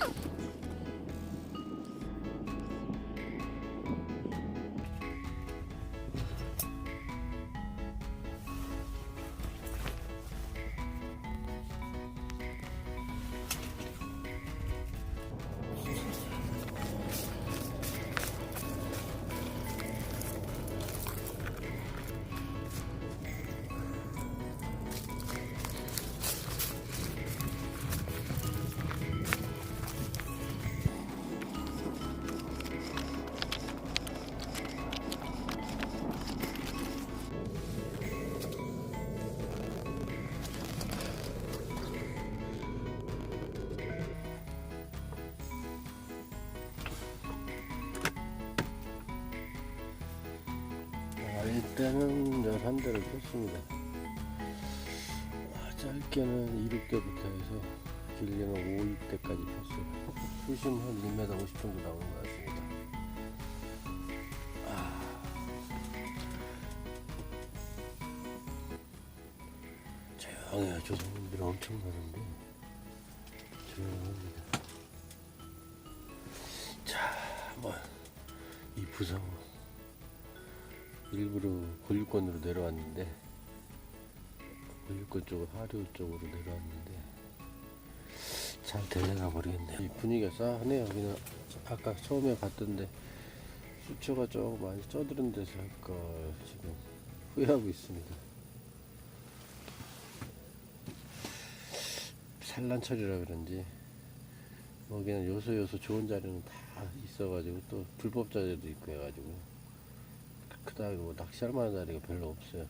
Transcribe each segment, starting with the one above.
Oh. 11대를 폈습니다. 아, 짧게는 2, 6대부터 해서 길게는 5, 6대까지 폈어요. 수심 한 1m 50 정도 나오는 것 같습니다. 아. 조용해요. 조성님들 엄청 많은데 조용합니다. 자, 한번 이 부상 일부러 골육권으로 내려왔는데 골육권 쪽으로 하류 쪽으로 내려왔는데 잘 될래나 모르겠네요. 이 분위기가 싸하네요. 그냥 아까 처음에 갔던데 수초가 조금 많이 쪄들은 데서 할까 지금 후회하고 있습니다. 산란철이라 그런지 뭐 그냥 요소 요소 좋은 자리는 다 있어가지고 또 불법 자리도 있고 해가지고 그다음에 뭐 낚시할 만한 자리가 별로 없어요.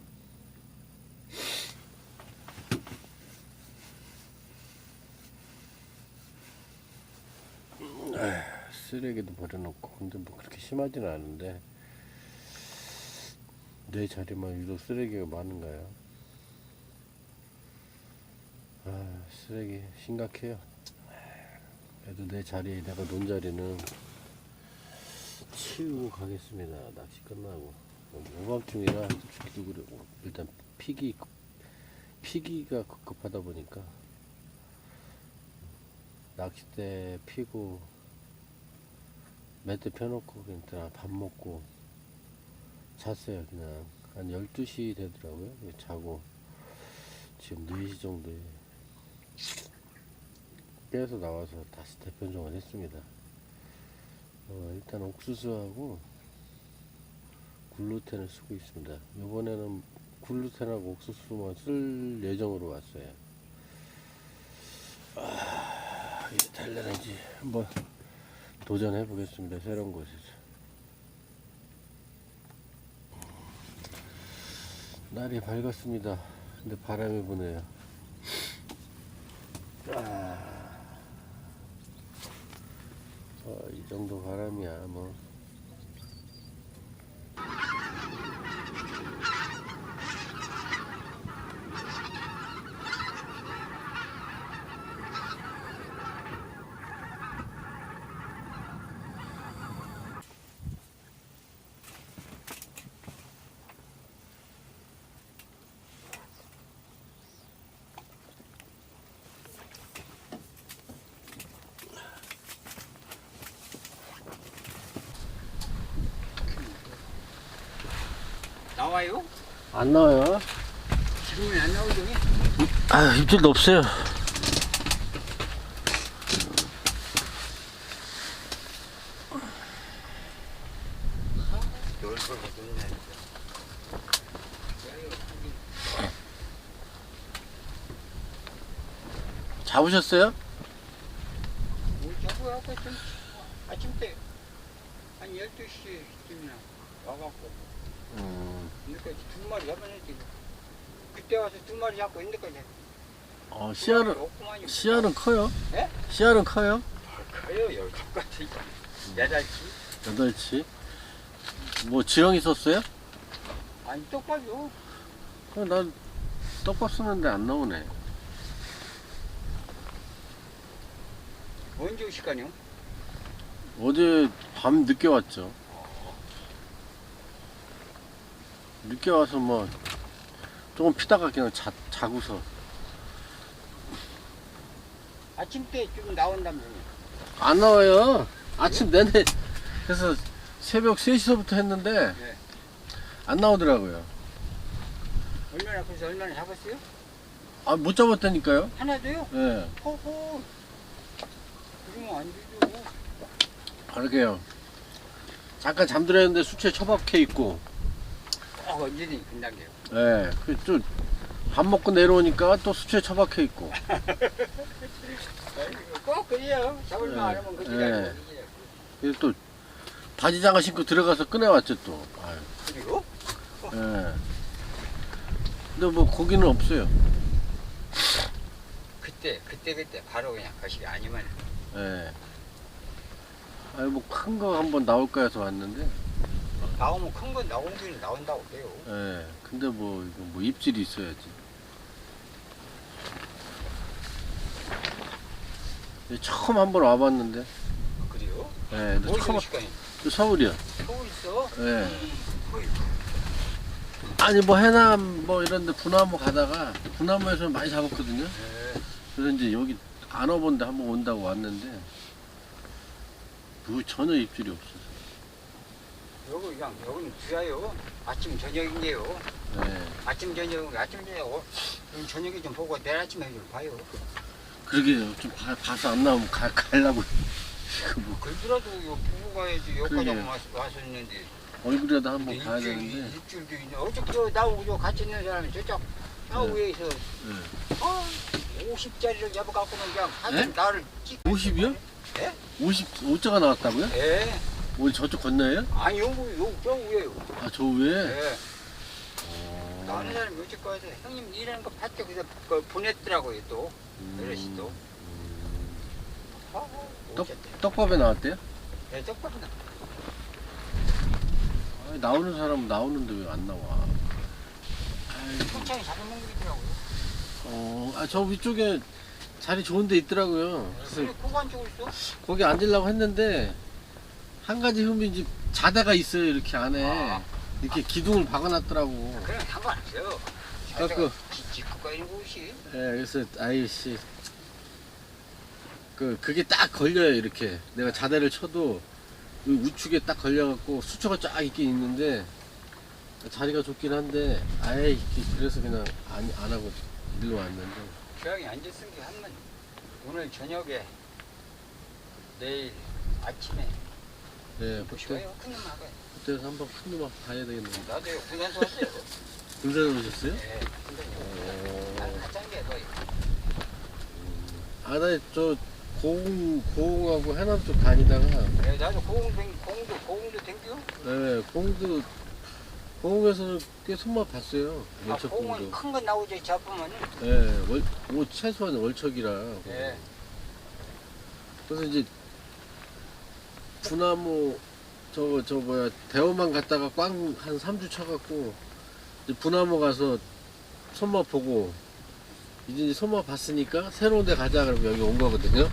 에휴, 쓰레기도 버려놓고 근데 뭐 그렇게 심하지는 않은데 내 자리만 유독 쓰레기가 많은가요? 아 쓰레기 심각해요. 그래도 내 자리에 내가 논 자리는 치우고 가겠습니다. 낚시 끝나고 오밤중이라 솔직히 그러고 일단 피기 피기가 급급하다 보니까 낚싯대 피고 매트 펴놓고 그냥 밥 먹고 잤어요 그냥 한 12시 되더라고요 자고 지금 4시 정도에 깨서 나와서 다시 대편종을 했습니다 어, 일단 옥수수하고 글루텐을 쓰고 있습니다. 이번에는 글루텐하고 옥수수만 쓸 예정으로 왔어요. 아, 이제 달려는지 한번 도전해 보겠습니다. 새로운 곳에서. 날이 밝았습니다. 근데 바람이 부네요. 아. 어, 이 정도 바람이야 뭐 나와요? 안 나와요? 지금은 안 나오죠? 아 입질도 없어요 잡으셨어요? 좀 아침 때한 12시쯤이나 와갖고 음, 인데까지 두 마리 잡아냈지 그때 와서 두 마리 잡고 인데까지 어, 씨알은 없구만요 씨알은 커요? 예? 씨알은 커요? 커요 여기 가까이 여덟치 여덟치 뭐 지렁이 썼어요? 아니 똑바로 어, 난 떡밥 쓰는데 안 나오네 언제 오실까요? 어제 밤 늦게 왔죠. 늦게 와서 뭐 조금 피다가 그냥 자, 자고서 아침 때좀 나온다면 안 나와요. 아침 내내 그래서 새벽 3시서부터 했는데 네. 안 나오더라고요. 얼마나 그래서 얼마나 잡았어요? 아 못 잡았다니까요. 하나도요? 예. 허허. 그러면 안 되죠. 그러게요. 잠깐 잠들었는데 수채 처박혀 있고, 어, 언제니 끝난게요. 예. 그좀밥 먹고 내려오니까 또 수채 처박혀 있고. 꼭 그래요. 잡을만 네. 안 하면 그지 네. 그래서 또 바지 장화 신고 들어가서 꺼내왔죠 또. 아유. 그리고 예. 근데 뭐 고기는 없어요. 그때 그때 그때 바로 그냥 거시기 아니면 예. 아니 뭐큰 거 한번 나올까 해서 왔는데, 나오면 큰 건 나오긴 나온다고 해요. 예. 근데 뭐 이거 뭐 입질이 있어야지. 예, 처음 한 번 와봤는데, 그래요? 예. 근데 처음 시간이? 또 서울이야. 서울 있어? 예. 거기 아니 뭐 해남 뭐 이런데 분화무 가다가 분화무에서 많이 잡았거든요. 네. 그래서 이제 여기 안 와본데 한번 온다고 왔는데, 뭐 전혀 입질이 없어서. 여기 그냥 여기는 귀하요. 아침 저녁인데요. 예. 아침 저녁 아침 저녁 어, 저녁에 좀 보고 내일 아침에 좀 봐요. 그러게요. 좀 봐, 봐서 안 나오면 가, 가려고. 그 뭐, 그러더라도 요 보고 가야지 여기까지 그러게. 왔, 왔었는데 얼굴이라도 한번 봐야 되는데. 입줄도 있네. 어저께 저 나오고 저 같이 있는 사람이 저쪽 저 네. 위에서 예. 아, 50짜리를 잡아갖고는 그냥 하여튼 네? 나를 찍 50이요? 예? 50, 5자가 나왔다고요? 예. 어디 저쪽 건너에요? 아니 요거 요저 위에요. 아, 저 위에? 예. 어. 나는 사람이 어저께 와서 형님 일하는 거 봤죠? 그래서 그걸 보냈더라고요 또. 음. 그릇이 또. 아, 떡, 오셨대. 떡밥에 나왔대요? 예, 떡밥이나. 아니, 나오는 사람은 나오는데 왜 안 나와? 아이고. 천천히 잡아먹는 게 있더라고요. 어, 아, 저 위쪽에 자리 좋은 데 있더라고요. 그래, 그래서 있어? 거기 앉으려고 했는데, 한 가지 흠이 이제 자대가 있어요, 이렇게 안에. 아. 이렇게 기둥을 박아놨더라고. 그냥 상관없어요. 갖고. 짓고 있는 곳이. 예, 그래서 아이씨 그 그게 딱 걸려요 이렇게 내가 자대를 쳐도 이 우측에 딱 걸려갖고 수초가 쫙 있긴 있는데 자리가 좋긴 한데 아예 그래서 그냥 안, 안 하고 일로 왔는데 조용히 앉았은 게 한번 오늘 저녁에 내일 아침에 예 그때 하고 그때서 한번 큰놈 봐야 되겠네요 나도 군산서 왔어요. 군산에 오셨어요? 예, 군산서. 난 어... 가짠 게 거의. 아 나저 고흥 고흥하고 해남 쪽 다니다가 예, 나도 고흥 댕 고흥도 고흥도 댕겨. 네 고흥도 고흥에서는 꽤 손맛 봤어요 아, 월척 고흥은 큰거 나오지 잡으면. 예, 월, 뭐 최소한 월척이라. 예. 그래서 이제 분나무 저거 저 뭐야 대호만 갔다가 꽝 한 3주 쳐갖고 이제 분나무 가서 손맛 보고 이제 손맛 봤으니까 새로운 데 가자 그러면 여기 온 거거든요.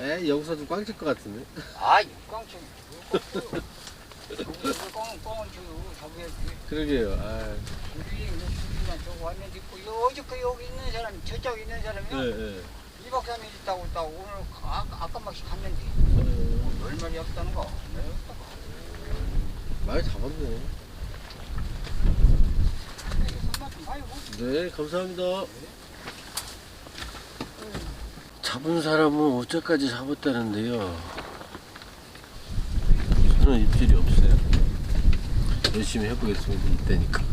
에 여기서 좀 꽝 칠 것 같은데. 아, 꽝총. 꽝 꽝은 줘요. 잡아야지. 그러게요. 아, 우리 몇십년 저거 왔는데 있고 요 어저께 여기 있는 사람 저쪽 있는 예, 사람이요. 예. 2박 3일 있다고 있다고 오늘 아, 아까 막씩 갔는데 어, 얼마나 없다는 거. 네. 많이 잡았네. 좀 봐요. 네, 감사합니다. 잡은 사람은 어제까지 잡았다는데요. 저는 입질이 없어요. 열심히 해보겠습니다. 이때니까.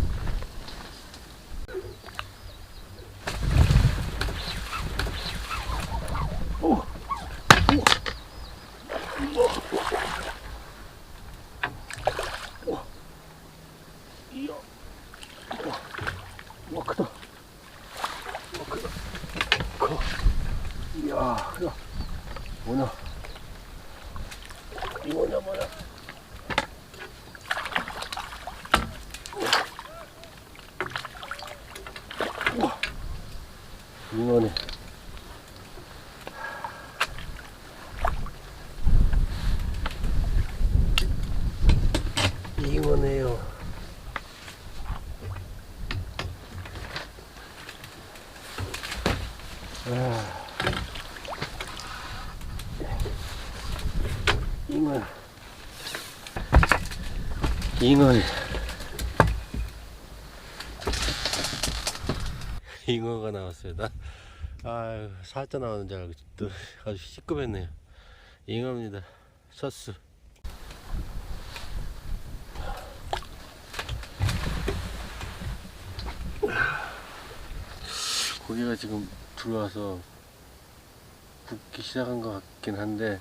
아. 오늘 잉어입니다. 잉어가 나왔어요. 나, 아유, 살짝 나오는 줄 알고 또 아주 시급했네요. 잉어입니다. 서스. 고기가 지금 들어와서 굽기 시작한 것 같긴 한데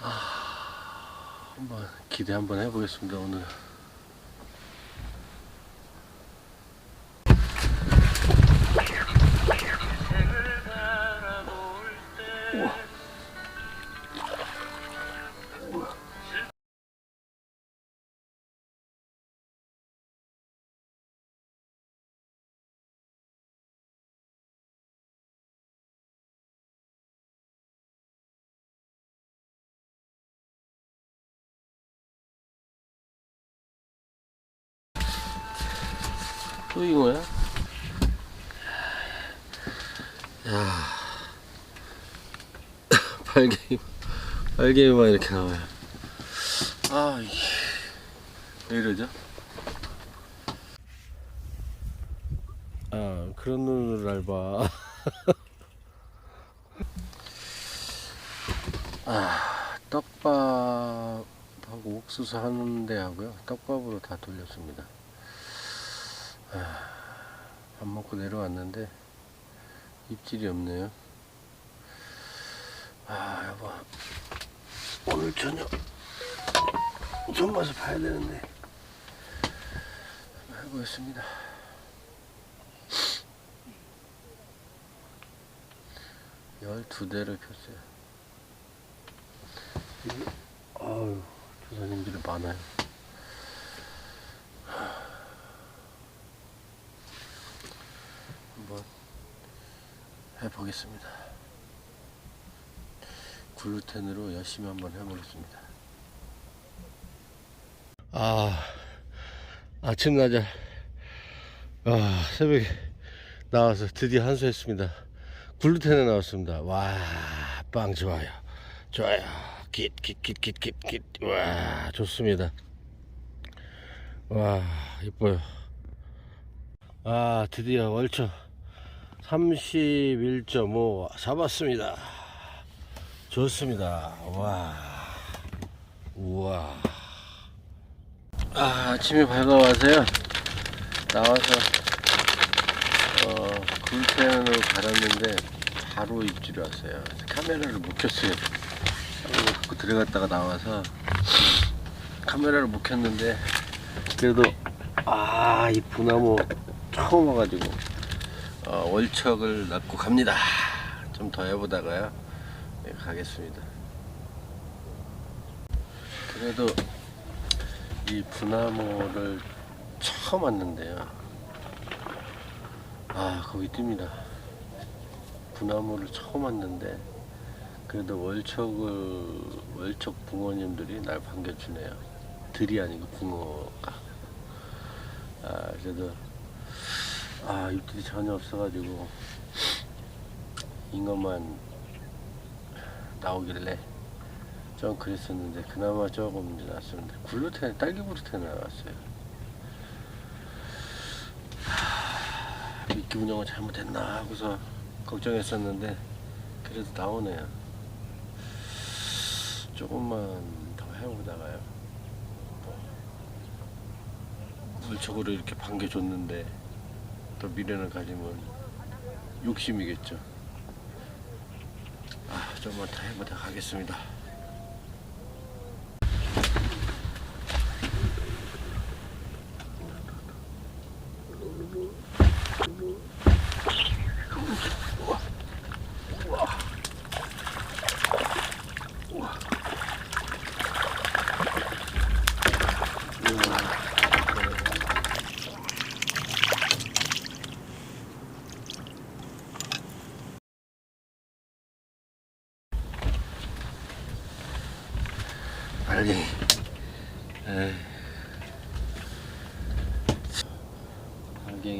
아, 한번 기대 한번 해보겠습니다 오늘 또 이거야? 야, 발개미, 발개미만 이렇게 나와요. 아, 이게 왜 이러죠? 아, 그런 눈을 알바. 아, 떡밥하고 옥수수 하는데 하고요. 떡밥으로 다 돌렸습니다. 밥 먹고 내려왔는데 입질이 없네요. 아 여보 오늘 저녁 손맛을 봐야 되는데 해보겠습니다. 열두 대를 폈어요. 이게 아유 조사님들이 많아요. 한번 해 보겠습니다. 글루텐으로 열심히 한번 해보겠습니다. 아, 아침 낮에, 아, 새벽에 나와서 드디어 한수했습니다. 글루텐에 나왔습니다. 와, 빵 좋아요. 좋아요. 깃, 깃, 깃, 깃, 깃, 깃. 와, 좋습니다. 와, 이뻐요. 아, 드디어 월초 31.5 잡았습니다. 좋습니다. 와. 우와. 아, 아침에 밝아와서요. 나와서, 어, 글펜으로 갈았는데, 바로 입질이 왔어요. 카메라를 못 켰어요. 갖고 들어갔다가 나와서, 카메라를 못 켰는데, 그래도, 아, 이 분나무 처음 와가지고, 어, 월척을 납고 갑니다. 좀 더 해보다가요. 네, 가겠습니다. 그래도 이 분나무를 처음 왔는데요. 아, 거기 뜹니다. 분나무를 처음 왔는데, 그래도 월척을, 월척 붕어님들이 날 반겨주네요. 들이 아니고 붕어가. 아, 그래도 아 입질이 전혀 없어가지고 잉어만 나오길래 좀 그랬었는데 그나마 조금 이제 낫습니다. 글루텐 딸기 글루텐 나왔어요. 하, 미끼 운영을 잘못했나 하고서 걱정했었는데 그래도 나오네요. 조금만 더 해보다가요. 물적으로 이렇게 반겨줬는데 또 미련을 가지면 욕심이겠죠. 아, 좀만 더 해보다 가겠습니다.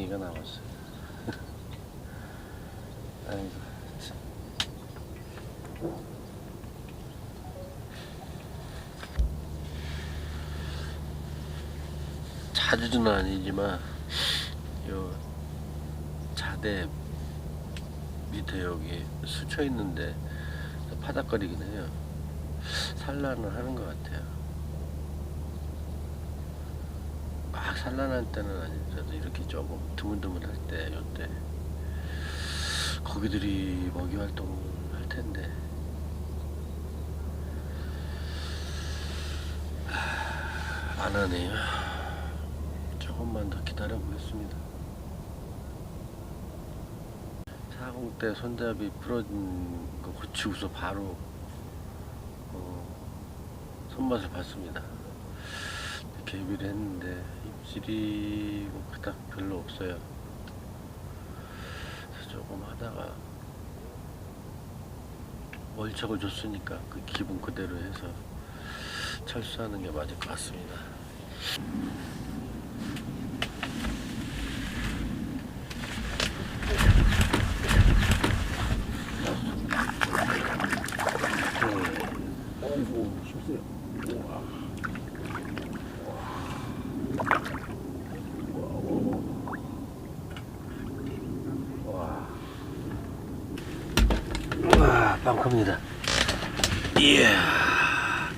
엉덩이가 나왔어요. 아이고. 자주는 아니지만 요 자대 밑에 여기 스쳐 있는데 파닥거리긴 해요. 산란을 하는 것 같아요. 산란할 때는 아니더라도 이렇게 조금 드문드문할 때 요때 거기들이 먹이 활동을 할 텐데 하, 안 하네요. 조금만 더 기다려 보겠습니다. 사공 때 손잡이 부러진 거 고치고서 바로 어, 손맛을 봤습니다. 개비를 했는데 입질이 뭐 그닥 별로 없어요. 조금 하다가 월척을 줬으니까 그 기분 그대로 해서 철수하는 게 맞을 것 같습니다. 아이고 쉽세요. 우와. 와, 빵 큽니다. 이야.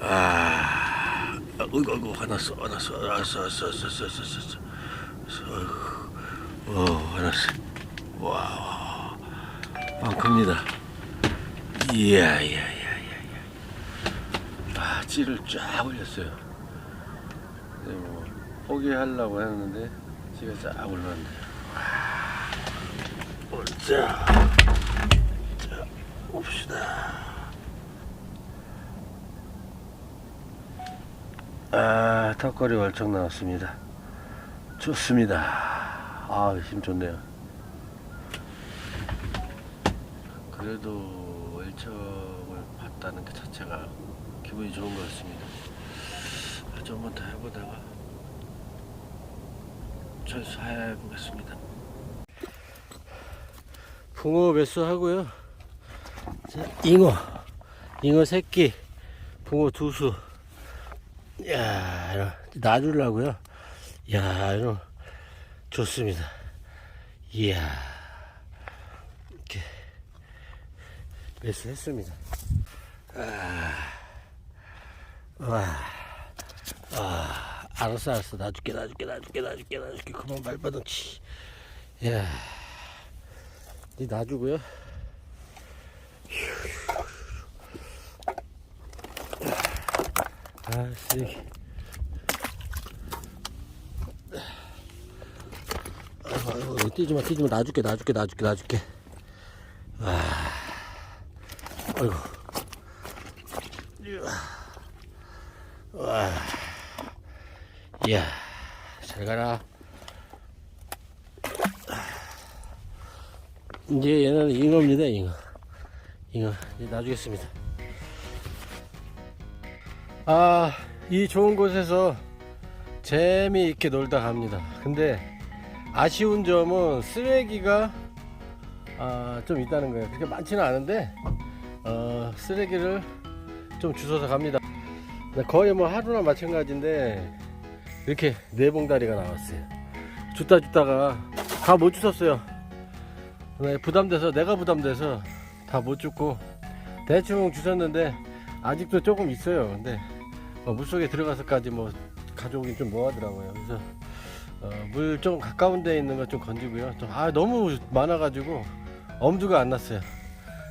아, 어이구, 어이구, 화났어, 화났어, 알았어, 알았어, 알았어, 알았어, 알았어, 알았어. 화났어. 와, 와, 빵 큽니다. 이야, 이야, 이야, 이야, 이야. 아, 찌를 쫙 올렸어요. 근데 뭐, 포기하려고 했는데, 찌가 쫙 올랐네. 와, 자. 자, 봅시다. 아, 턱걸이 월척 나왔습니다. 좋습니다. 아, 힘 좋네요. 그래도 월척을 봤다는 것 자체가 기분이 좋은 것 같습니다. 아, 좀만 더 해보다가 철수해 보겠습니다. 붕어 매수 하고요. 자, 잉어, 잉어 새끼, 붕어 두 수. 야, 놔주려고요. 야, 이런 좋습니다. 이야, 이렇게 매수 했습니다. 아, 와, 아, 알았어, 알았어, 놔줄게, 놔줄게, 놔줄게, 놔줄게, 놔줄게. 그만 발바닥 치. 야. 이 놔주고요. 아, 쓰레기. 아이고, 아이고, 뛰지 마, 뛰지 마. 놔줄게, 놔줄게, 놔줄게, 놔줄게. 아, 아이고. 와, 이야, 잘 가라. 이제 얘는 잉어입니다, 잉어. 잉어. 이제 놔주겠습니다. 아, 이 좋은 곳에서 재미있게 놀다 갑니다. 근데 아쉬운 점은 쓰레기가 아, 좀 있다는 거예요. 그렇게 많지는 않은데, 어, 쓰레기를 좀 주워서 갑니다. 근데 거의 뭐 하루나 마찬가지인데, 이렇게 네 봉다리가 나왔어요. 줬다 줬다가 다 못 주웠어요. 네, 부담돼서 내가 부담돼서 다 못 죽고 대충 주셨는데 아직도 조금 있어요. 근데 어, 물속에 들어가서까지 뭐 가져오긴 좀 뭐하더라고요. 그래서 어, 물 좀 가까운 데 있는 거좀 건지고요. 좀, 아 너무 많아가지고 엄두가 안 났어요.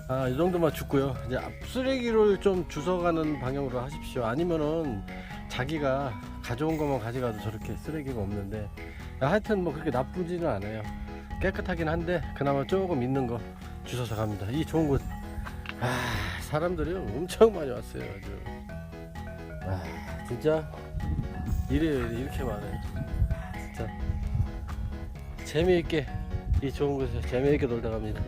아, 이 정도만 죽고요. 이제 앞 쓰레기를 좀 주워가는 방향으로 하십시오. 아니면은 자기가 가져온 것만 가져가도 저렇게 쓰레기가 없는데 하여튼 뭐 그렇게 나쁘지는 않아요. 깨끗하긴 한데 그나마 조금 있는 거 주워서 갑니다. 이 좋은 곳. 아 사람들이 엄청 많이 왔어요. 아주. 아 진짜 일이 이렇게 많아요. 진짜 재미있게 이 좋은 곳에서 재미있게 놀다 갑니다.